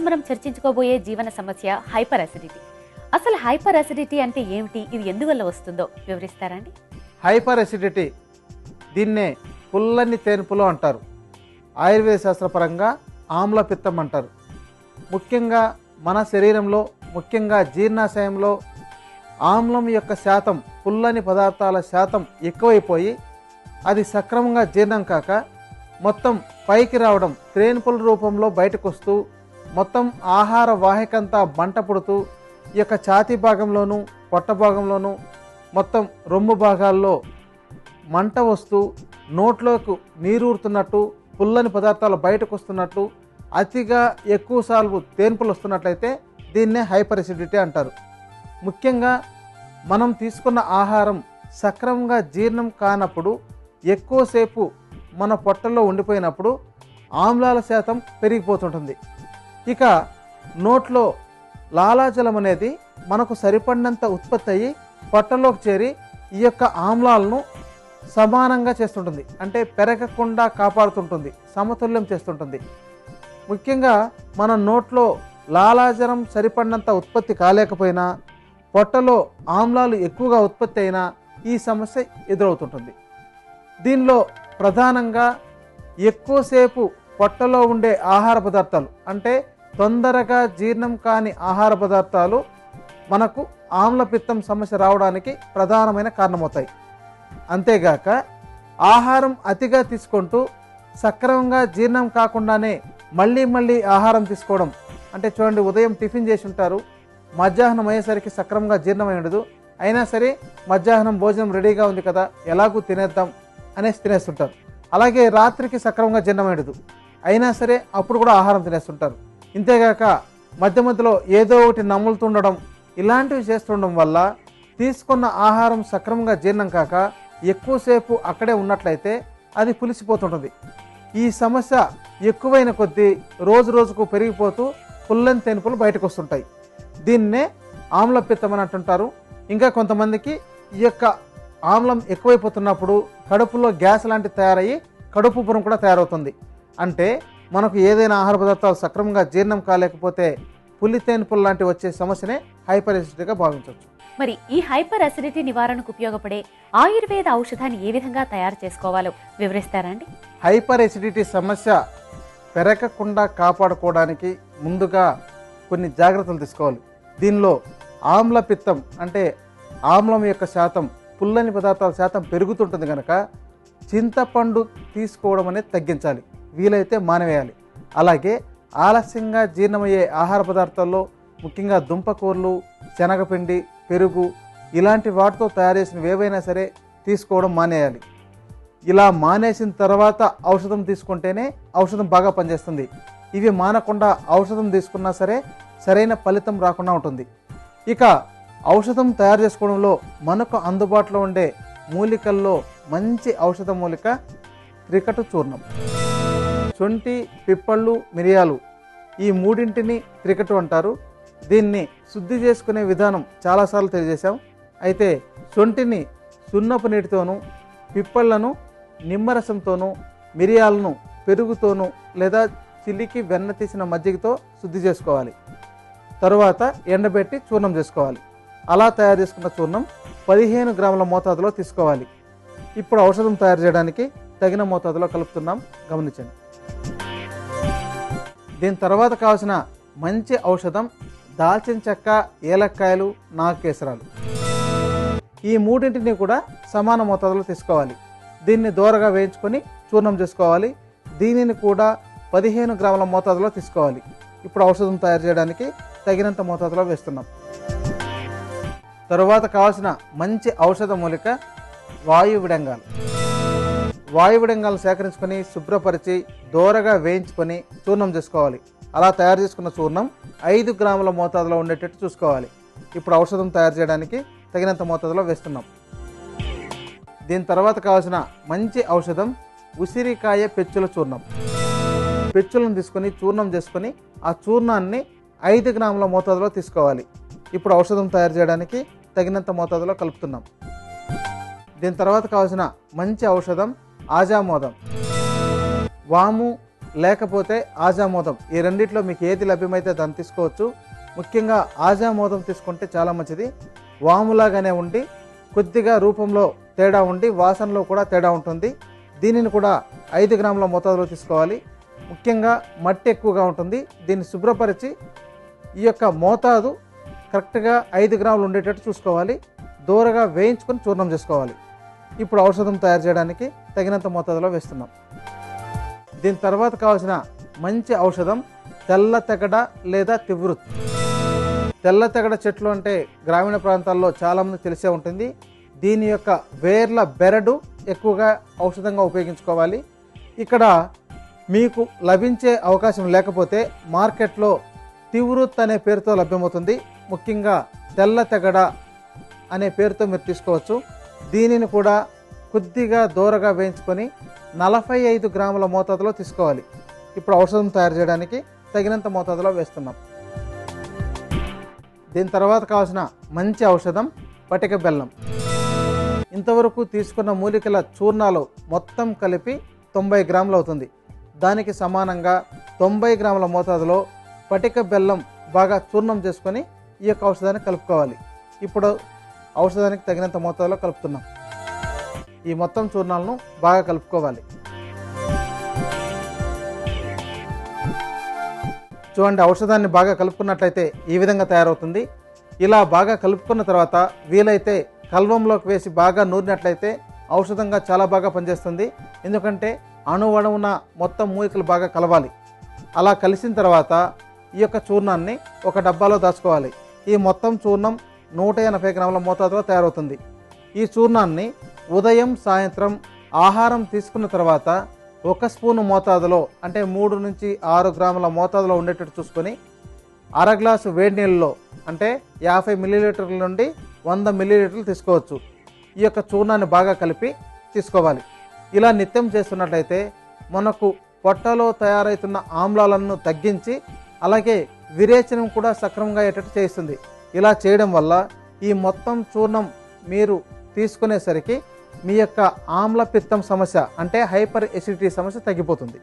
ఈరోజు మనం చర్చించుకోబోయే జీవన సమస్య హైపర్ అసిడిటీ అసలు హైపర్ అసిడిటీ అంటే ఏమిటి? ఇది ఎందువల్ల వస్తుందో వివరిస్తారండి హైపర్ అసిడిటీ దీన్నే పుల్లని తేనుపులు అంటారు. ఆయుర్వేద శాస్త్రపరంగా ఆమ్లపిత్తం అంటారు. ముఖ్యంగా మన శరీరంలో ముఖ్యంగా జీర్ణాశయంలో ఆమ్లం యొక్క శాతం పుల్లని పదార్థాల శాతం ఎక్కువైపోయి అది సక్రమంగా జీర్ణం కాక మొత్తం పైకి రావడం త్రేనుపుల రూపంలో బయటకు వస్తూ మొత్తం ఆహార వాహికంతా మంట పుడుతూ ఈ యొక్క ఛాతీ భాగంలోనూ పొట్ట భాగంలోనూ మొత్తం రొమ్ము భాగాల్లో మంట వస్తూ నోట్లోకి నీరూరుతున్నట్టు పుల్లని పదార్థాలు బయటకు వస్తున్నట్టు అతిగా ఎక్కువసార్లు తేన్పులు వస్తున్నట్లయితే దీన్నే హైపర్ అసిడిటీ అంటారు. ముఖ్యంగా మనం తీసుకున్న ఆహారం సక్రమంగా జీర్ణం కానప్పుడు ఎక్కువసేపు మన పొట్టలో ఉండిపోయినప్పుడు ఆమ్లాల శాతం పెరిగిపోతుంటుంది. ఇక నోట్లో లాలాజలం అనేది మనకు సరిపడినంత ఉత్పత్తి అయ్యి పొట్టలోకి చేరి ఈ యొక్క ఆమ్లాలను సమానంగా చేస్తుంటుంది. అంటే పెరగకుండా కాపాడుతుంటుంది సమతుల్యం చేస్తుంటుంది. ముఖ్యంగా మన నోట్లో లాలాజలం సరిపడినంత ఉత్పత్తి కాలేకపోయినా పొట్టలో ఆమ్లాలు ఎక్కువగా ఉత్పత్తి అయినా ఈ సమస్య ఎదురవుతుంటుంది. దీనిలో ప్రధానంగా ఎక్కువసేపు పొట్టలో ఉండే ఆహార పదార్థాలు. అంటే తొందరగా జీర్ణం కాని ఆహార పదార్థాలు మనకు ఆమ్లపిత్తం సమస్య రావడానికి ప్రధానమైన కారణమవుతాయి. అంతేగాక ఆహారం అతిగా తీసుకుంటూ సక్రమంగా జీర్ణం కాకుండానే మళ్ళీ మళ్ళీ ఆహారం తీసుకోవడం. అంటే చూడండి ఉదయం టిఫిన్ చేసి ఉంటారు. మధ్యాహ్నం అయ్యేసరికి సక్రమంగా జీర్ణమై ఉండదు. అయినా సరే మధ్యాహ్నం భోజనం రెడీగా ఉంది కదా ఎలాగూ తినేద్దాం అనేసి తినేస్తుంటారు. అలాగే రాత్రికి సక్రమంగా జీర్ణమై ఉండదు. అయినా సరే అప్పుడు కూడా ఆహారం తినేస్తుంటారు. ఇంతేగాక మధ్య మధ్యలో ఏదో ఒకటి నములుతుండడం ఇలాంటివి చేస్తుండడం వల్ల తీసుకున్న ఆహారం సక్రమంగా జీర్ణం కాక ఎక్కువసేపు అక్కడే ఉన్నట్లయితే అది పులిసిపోతుంటుంది. ఈ సమస్య ఎక్కువైన కొద్దీ రోజు రోజుకు పెరిగిపోతూ పుల్లని తెనుపులు బయటకు వస్తుంటాయి దీన్నే ఆమ్లపిత్తం అని అంటుంటారు. ఇంకా కొంతమందికి ఈ యొక్క ఆమ్లం ఎక్కువైపోతున్నప్పుడు కడుపులో గ్యాస్ లాంటివి తయారయ్యి కడుపు పురం కూడా తయారవుతుంది. అంటే మనకు ఏదైనా ఆహార పదార్థాలు సక్రమంగా జీర్ణం కాలేకపోతే పులి తేనుపులు లాంటివి వచ్చే సమస్యనే హైపర్ ఎసిడిటీగా భావించవచ్చు. మరి ఈ హైపర్ అసిడిటీ నివారణకు ఉపయోగపడే ఆయుర్వేద ఔషధాన్ని ఏ విధంగా తయారు చేసుకోవాలో వివరిస్తారా అండి? హైపర్ ఎసిడిటీ సమస్య పెరగకుండా కాపాడుకోవడానికి ముందుగా కొన్ని జాగ్రత్తలు తీసుకోవాలి. దీనిలో ఆమ్లపిత్తం అంటే ఆమ్లం యొక్క శాతం పుల్లని పదార్థాల శాతం పెరుగుతుంటుంది కనుక చింతపండు తీసుకోవడం అనేది తగ్గించాలి. వీలైతే మానవేయాలి. అలాగే ఆలస్యంగా జీర్ణమయ్యే ఆహార పదార్థాల్లో ముఖ్యంగా దుంపకూరలు శనగపిండి పెరుగు ఇలాంటి వాటితో తయారు చేసినవి ఏవైనా సరే తీసుకోవడం మానేయాలి. ఇలా మానేసిన తర్వాత ఔషధం తీసుకుంటేనే ఔషధం బాగా పనిచేస్తుంది. ఇవి మానకుండా ఔషధం తీసుకున్నా సరే సరైన ఫలితం రాకుండా ఉంటుంది. ఇక ఔషధం తయారు చేసుకోవడంలో మనకు అందుబాటులో ఉండే మూలికల్లో మంచి ఔషధ మూలిక క్రికటు చూర్ణం. శొంఠి పిప్పళ్ళు మిరియాలు ఈ మూడింటిని క్రికటు అంటారు. దీన్ని శుద్ధి చేసుకునే విధానం చాలాసార్లు తెలియజేశాం. అయితే శొంఠిని సున్నపు నీటితోనూ పిప్పళ్ళను నిమ్మరసంతోనూ మిరియాలను పెరుగుతోనూ లేదా చిల్లికి వెన్న తీసిన మజ్జిగతో శుద్ధి చేసుకోవాలి. తరువాత ఎండబెట్టి చూర్ణం చేసుకోవాలి. అలా తయారు చేసుకున్న చూర్ణం పదిహేను గ్రాముల మోతాదులో తీసుకోవాలి. ఇప్పుడు ఔషధం తయారు చేయడానికి తగిన మోతాదులో కలుపుతున్నాం. గమనించండి. దీని తర్వాత కావాల్సిన మంచి ఔషధం దాల్చిన చెక్క ఏలక్కాయలు నాగకేసరాలు. ఈ మూడింటిని కూడా సమాన మోతాదులో తీసుకోవాలి. దీన్ని దూరగా వేయించుకొని చూర్ణం చేసుకోవాలి. దీనిని కూడా పదిహేను గ్రాముల మోతాదులో తీసుకోవాలి. ఇప్పుడు ఔషధం తయారు చేయడానికి తగినంత మోతాదులో వేస్తున్నాం. తరువాత కావాల్సిన మంచి ఔషధ మూలిక వాయు విడంగాలు. వాయువుడంగాలను సేకరించుకొని శుభ్రపరిచి దూరగా వేయించుకొని చూర్ణం చేసుకోవాలి. అలా తయారు చేసుకున్న చూర్ణం ఐదు గ్రాముల మోతాదులో ఉండేటట్టు చూసుకోవాలి. ఇప్పుడు ఔషధం తయారు చేయడానికి తగినంత మోతాదులో వేస్తున్నాం. దీని తర్వాత కావాల్సిన మంచి ఔషధం ఉసిరికాయ పెచ్చుల చూర్ణం. పెచ్చులను తీసుకొని చూర్ణం చేసుకొని ఆ చూర్ణాన్ని ఐదు గ్రాముల మోతాదులో తీసుకోవాలి. ఇప్పుడు ఔషధం తయారు చేయడానికి తగినంత మోతాదులో కలుపుతున్నాం. దీని తర్వాత కావాల్సిన మంచి ఔషధం ఆజామోదం. వాము లేకపోతే ఆజామోదం. ఈ రెండిట్లో మీకు ఏది లభ్యమైతే దాన్ని తీసుకోవచ్చు. ముఖ్యంగా ఆజామోదం తీసుకుంటే చాలా మంచిది. వాములాగానే ఉండి కొద్దిగా రూపంలో తేడా ఉండి వాసనలో కూడా తేడా ఉంటుంది. దీనిని కూడా ఐదు గ్రాముల మోతాదులో తీసుకోవాలి. ముఖ్యంగా మట్టి ఎక్కువగా ఉంటుంది. దీన్ని శుభ్రపరిచి ఈ యొక్క మోతాదు కరెక్ట్గా ఐదు గ్రాములు ఉండేటట్టు చూసుకోవాలి. దూరగా వేయించుకొని చూర్ణం చేసుకోవాలి. ఇప్పుడు ఔషధం తయారు చేయడానికి తగినంత మోతాదులో వేస్తున్నాం. దీని తర్వాత కావాల్సిన మంచి ఔషధం తెల్ల తెగడ లేదా తివృత్ తెల్ల తెగడ చెట్లు అంటే గ్రామీణ ప్రాంతాల్లో చాలామంది తెలిసే ఉంటుంది. దీని యొక్క వేర్ల బెరడు ఎక్కువగా ఔషధంగా ఉపయోగించుకోవాలి. ఇక్కడ మీకు లభించే అవకాశం లేకపోతే మార్కెట్లో తివృత్ అనే పేరుతో లభ్యమవుతుంది. ముఖ్యంగా తెల్ల తెగడ అనే పేరుతో మీరు తీసుకోవచ్చు. దీనిని కూడా కొద్దిగా దూరగా వేయించుకొని నలభై ఐదు గ్రాముల మోతాదులో తీసుకోవాలి. ఇప్పుడు ఔషధం తయారు చేయడానికి తగినంత మోతాదులో వేస్తున్నాం. దీని తర్వాత కావాల్సిన మంచి ఔషధం పటిక బెల్లం. ఇంతవరకు తీసుకున్న మూలికల చూర్ణాలు మొత్తం కలిపి తొంభై గ్రాములు అవుతుంది. దానికి సమానంగా తొంభై గ్రాముల మోతాదులో పటిక బెల్లం బాగా చూర్ణం చేసుకొని ఈ యొక్క ఔషధాన్ని కలుపుకోవాలి. ఇప్పుడు ఔషధానికి తగినంత మోతాదులో కలుపుతున్నాం. ఈ మొత్తం చూర్ణాలను బాగా కలుపుకోవాలి. చూడండి ఔషధాన్ని బాగా కలుపుకున్నట్లయితే ఈ విధంగా తయారవుతుంది. ఇలా బాగా కలుపుకున్న తర్వాత వీలైతే కల్వంలోకి వేసి బాగా నూరినట్లయితే ఔషధంగా చాలా బాగా పనిచేస్తుంది. ఎందుకంటే అణువణువున మొత్తం మూలికలు బాగా కలవాలి. అలా కలిసిన తర్వాత ఈ యొక్క చూర్ణాన్ని ఒక డబ్బాలో దాచుకోవాలి. ఈ మొత్తం చూర్ణం నూట ఎనభై గ్రాముల మోతాదులో తయారవుతుంది. ఈ చూర్ణాన్ని ఉదయం సాయంత్రం ఆహారం తీసుకున్న తర్వాత ఒక స్పూను మోతాదులో అంటే మూడు నుంచి ఆరు గ్రాముల మోతాదులో ఉండేటట్టు చూసుకొని అర గ్లాసు వేడి నీళ్ళలో అంటే యాభై మిల్లీలీటర్ల నుండి వంద మిల్లీలీటర్లు తీసుకోవచ్చు. ఈ యొక్క చూర్ణాన్ని బాగా కలిపి తీసుకోవాలి. ఇలా నిత్యం చేస్తున్నట్లయితే మనకు పొట్టలో తయారవుతున్న ఆమ్లాలను తగ్గించి అలాగే విరేచనం కూడా సక్రమంగా అయ్యేటట్టు చేస్తుంది ఇలా చేయడం వల్ల ఈ మొత్తం చూర్ణం మీరు తీసుకునేసరికి మీ యొక్క ఆమ్ల పిత్తం సమస్య అంటే హైపర్ ఎసిడిటీ సమస్య తగ్గిపోతుంది.